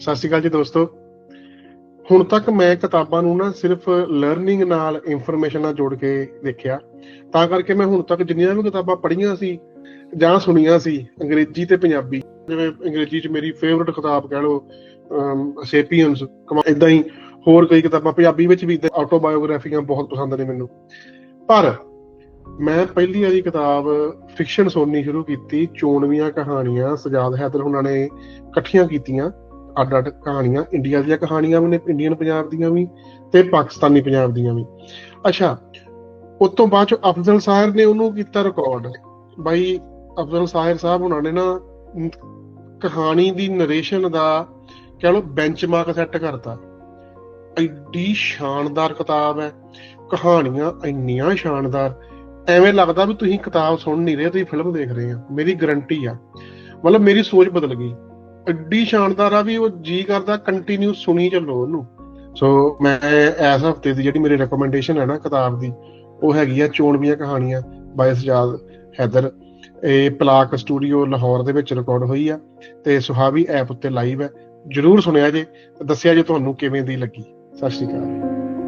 ਸਤਿ ਸ਼੍ਰੀ ਅਕਾਲ ਜੀ ਦੋਸਤੋ। ਹੁਣ ਤੱਕ ਮੈਂ ਕਿਤਾਬਾਂ ਨੂੰ ਨਾ ਸਿਰਫ ਲਰਨਿੰਗ ਨਾਲ ਇਨਫੋਰਮੇਸ਼ਨ ਨਾਲ ਜੋੜ ਕੇ ਦੇਖਿਆ। ਤਾਂ ਕਰਕੇ ਮੈਂ ਹੁਣ ਤੱਕ ਜਿੰਨੀਆਂ ਵੀ ਕਿਤਾਬਾਂ ਪੜ੍ਹੀਆਂ ਸੀ ਜਾਂ ਸੁਣੀਆਂ ਸੀ, ਅੰਗਰੇਜ਼ੀ ਤੇ ਪੰਜਾਬੀ, ਜਿਵੇਂ ਅੰਗਰੇਜ਼ੀ 'ਚ ਮੇਰੀ ਫੇਵਰਿਟ ਕਿਤਾਬ ਕਹਿ ਲਓ ਸੇਪੀਅਨਸ ਇਦਾਂ ਹੀ ਹੋਰ ਕਈ ਕਿਤਾਬਾਂ, ਪੰਜਾਬੀ ਵਿੱਚ ਵੀ ਆਟੋਬਾਇਓਗ੍ਰਾਫੀਆਂ ਬਹੁਤ ਪਸੰਦ ਨੇ ਮੈਨੂੰ। ਪਰ ਮੈਂ ਪਹਿਲੀ ਵਾਰੀ ਕਿਤਾਬ ਫਿਕਸ਼ਨ ਸੁਣਨੀ ਸ਼ੁਰੂ ਕੀਤੀ, ਚੋਣਵੀਆਂ ਕਹਾਣੀਆਂ, ਸਜਾਦ ਹੈਦਰ ਉਹਨਾਂ ਨੇ ਇਕੱਠੀਆਂ ਕੀਤੀਆਂ। ਅੱਡ ਅੱਡ ਕਹਾਣੀਆਂ, ਇੰਡੀਆ ਦੀਆਂ ਕਹਾਣੀਆਂ ਵੀ ਨੇ, ਇੰਡੀਅਨ ਪੰਜਾਬ ਦੀਆਂ ਵੀ ਤੇ ਪਾਕਿਸਤਾਨੀ ਪੰਜਾਬ ਦੀਆਂ ਵੀ। ਅੱਛਾ, ਉਸ ਤੋਂ ਬਾਅਦ ਚ ਅਫਜ਼ਲ ਸਾਹਿਰ ਨੇ ਉਹਨੂੰ ਕੀਤਾ ਰਿਕਾਰਡ ਬਾਈ, ਅਫਜ਼ਲ ਸਾਹਿਰ ਸਾਹਿਬ ਉਹਨਾਂ ਨੇ ਨਾ ਕਹਾਣੀ ਦੀ ਨਰੇਸ਼ਨ ਦਾ ਕਹ ਲਓ ਬੈਂਚਮਾਰਕ ਸੈੱਟ ਕਰਤਾ। ਐਡੀ ਸ਼ਾਨਦਾਰ ਕਿਤਾਬ ਹੈ। ਕਹਾਣੀਆਂ ਇੰਨੀਆਂ ਸ਼ਾਨਦਾਰ। ਐਵੇਂ ਲੱਗਦਾ ਵੀ ਤੁਸੀਂ ਕਿਤਾਬ ਸੁਣ ਨਹੀਂ ਰਹੇ, ਤੁਸੀਂ ਫਿਲਮ ਦੇਖ ਰਹੇ ਆ ਮੇਰੀ ਗਰੰਟੀ ਆ। ਮਤਲਬ ਮੇਰੀ ਸੋਚ ਬਦਲ ਗਈ। ਐਡੀ ਸ਼ਾਨਦਾਰ ਆ ਵੀ ਉਹ ਜੀ ਕਰਦਾ ਕੰਟੀਨਿਊ ਸੁਣੀ ਚੱਲੋ ਉਹਨੂੰ। ਸੋ ਮੈਂ ਇਸ ਹਫ਼ਤੇ ਦੀ ਜਿਹੜੀ ਮੇਰੀ ਰეკਮੈਂਡੇਸ਼ਨ ਹੈ ਨਾ ਕਿਤਾਬ ਦੀ, ਉਹ ਹੈਗੀ ਆ ਚੋਣਵੀਆਂ ਕਹਾਣੀਆਂ ਬਾਈ ਸਜਾਦ ਹੈਦਰ। ਇਹ ਪਲਾਕ ਸਟੂਡੀਓ ਲਾਹੌਰ ਦੇ ਵਿੱਚ ਰਿਕਾਰਡ ਹੋਈ ਆ ਤੇ ਸੁਹਾਵੀ ਐਪ ਉੱਤੇ ਲਾਈਵ ਹੈ। ਜਰੂਰ ਸੁਣਿਆ ਜੇ, ਦੱਸਿਆ ਜੇ ਤੁਹਾਨੂੰ ਕਿਵੇਂ ਦੀ ਲੱਗੀ। ਸਤਿ ਸ਼੍ਰੀ ਅਕਾਲ।